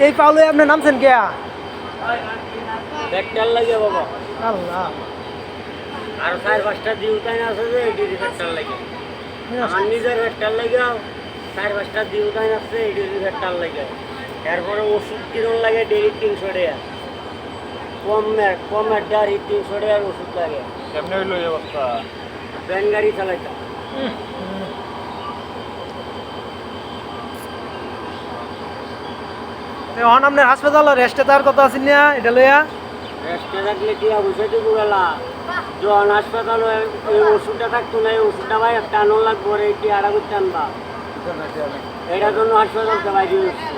এই পাউলে আপনি নামছেন কে? ব্যাগটার লাগে বাবা। আল্লাহ। আর চার পাঁচটা দিউতাই আছে যে এটি ব্যাগটার লাগে। আমার নিজের ব্যাগটার লাগে চার পাঁচটা দিউতাই আছে এটি ব্যাগটার লাগে। এরপরে ওষুধ কিরম লাগে ডেলি তিনশো টাকা। কম মে- কম গাড়ি তিনশো টাকার ওষুধ লাগে। কেমনে হইল এই অবস্থা? ভ্যান গাড়ি চালাইতাম। এখন আপনার হাসপাতাল রেস্টে তার কথা আছেন না? এটা লইয়া রেস্টে থাকলে কি অবশ্যই তো গেলা যখন হাসপাতাল এই ওষুধটা থাকতো না এই ওষুধটা ভাই আনো লাগবো রে কি আড়া করতে আনবা এটার জন্য হাসপাতালটা বাইরে উঠছি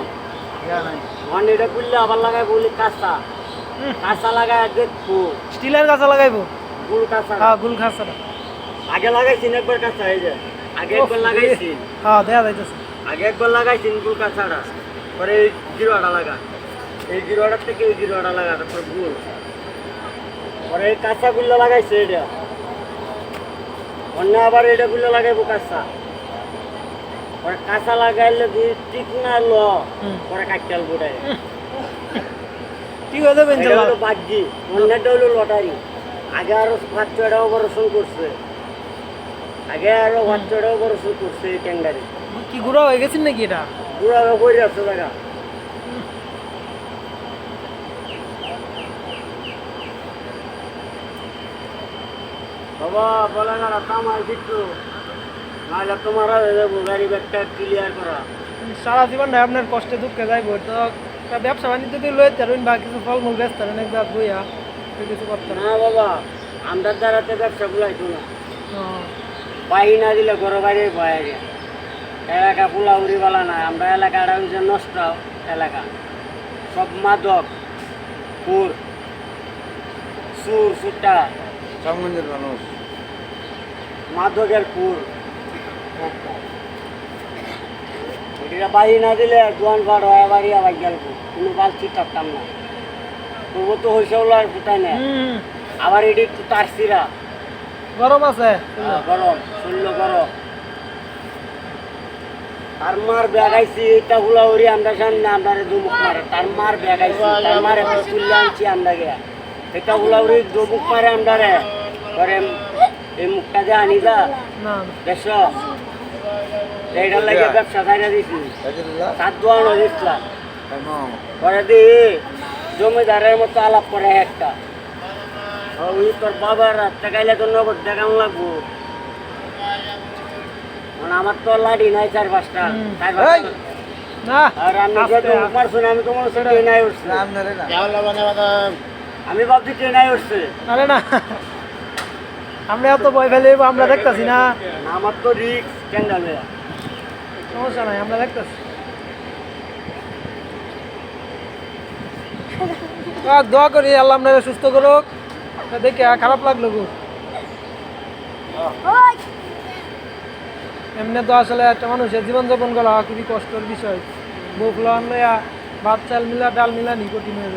মানে এটা করলে আবার লাগাই বলি কাঁচা। কাঁচা লাগায় দেখব স্টিলের কাছে লাগাইবো? গুল কাঁচা। হ্যাঁ গুল খাসা আগে লাগাইছি একবার কাঁচা হয়ে যায়। আগে একবার লাগাইছি হ্যাঁ দেখা যাইতেছে। আগে একবার লাগাইছি গুল কাঁচাটা। পরে এই জিরোটা লাগা। এই জিরোটার থেকে এই জিরোটা লাগা তারপর গুল। পরে এই কাঁচা গুলো লাগাইছে এটা। অন্য আবার এটা গুলো লাগাইবো কাঁচা। পরে কাঁচা লাগাইলে দুই ঠিক না ল। পরে কাটাল বোটাই ঠিক এটা ইনশাল্লাহ হলো বাগ্যি অন্যটা হলো লটারি। আগে আরও পাঁচ ছয়টা অপারেশন করছে। আগে আরও পাঁচ ছয়টা অপারেশন করছে এই ট্যাঙ্গারি। কি গুঁড়ো হয়ে গেছেন নাকি এটা? পুরা করে আছে দেখা বাবা বলে না কামাই দিচ্ছু নাহলে তোমার যাব গাড়ি ব্যাগটা ক্লিয়ার করা সারা জীবনটা আপনার কষ্টে দুঃখে যাইব। তো ব্যবসা বাণিজ্য দিয়ে লইতে পারবেন বা কিছু ফলমূল বেচতে পারেন বইয়া তো কিছু করতে না বাবা আমরা দ্বারাতে ব্যবসা গুলাইতো না। বাহি না দিলে ঘরে বাইরে বাইরে। এলাকা পুলাউরি বলা না আমরা এলাকাটা হচ্ছে নষ্ট এলাকা। সব মাদক পুর সুর সুটা রামগঞ্জের মানুষ। মাদকের পুর এটা বাহি না দিলে দোয়ান পাড় হয় বাড়ি আবার গেল কোনো বালতি থাকতাম না। তবু তো হয়েছে হলো আর কোথায় না। আবার এটি একটু তারসিরা গরম আছে। গরম। শরীর গরম। তার মার বেগাইছি এটা হুলা উড়ি আমরা সামনে আমরা দুমুখ মারে। তার মার বেগাইছি তার মার একটা তুললে আনছি আমরা গিয়া এটা হুলা উড়ি দুমুখ মারে আমরা রে পরে এই মুখটা যে আনি যা না দেশ এইটার লাগে ব্যবসা খাইনা দিছি। তার দোয়ানো দিচ্ছিলাম পরে দি জমিদারের মতো আলাপ করে একটা। ওই তোর বাবার রাস্তা গাইলে তো নগদ দেখান লাগবো। আমার তো লাঠি নাই চার পাঁচটা। চার পাঁচটা। আর আমি যেহেতু আমি তোমার উঠছি। আমি ভাবছি ট্রেনাই উঠছে। আরে না আমরা এত ভয় ফেলে আমরা দেখতেছি না। আমার তো রিক্স ক্যান্ডাল সমস্যা নাই আমরা দেখতেছি। আর দোয়া করি আল্লাহ আপনারা সুস্থ করুক। দেখে খারাপ লাগল গো। এমনি তো আসলে একটা মানুষের জীবনযাপন করা খুবই কষ্টের বিষয়। বউ ভাত চাল মিলা, ডাল মিলা নি কঠিন হয়ে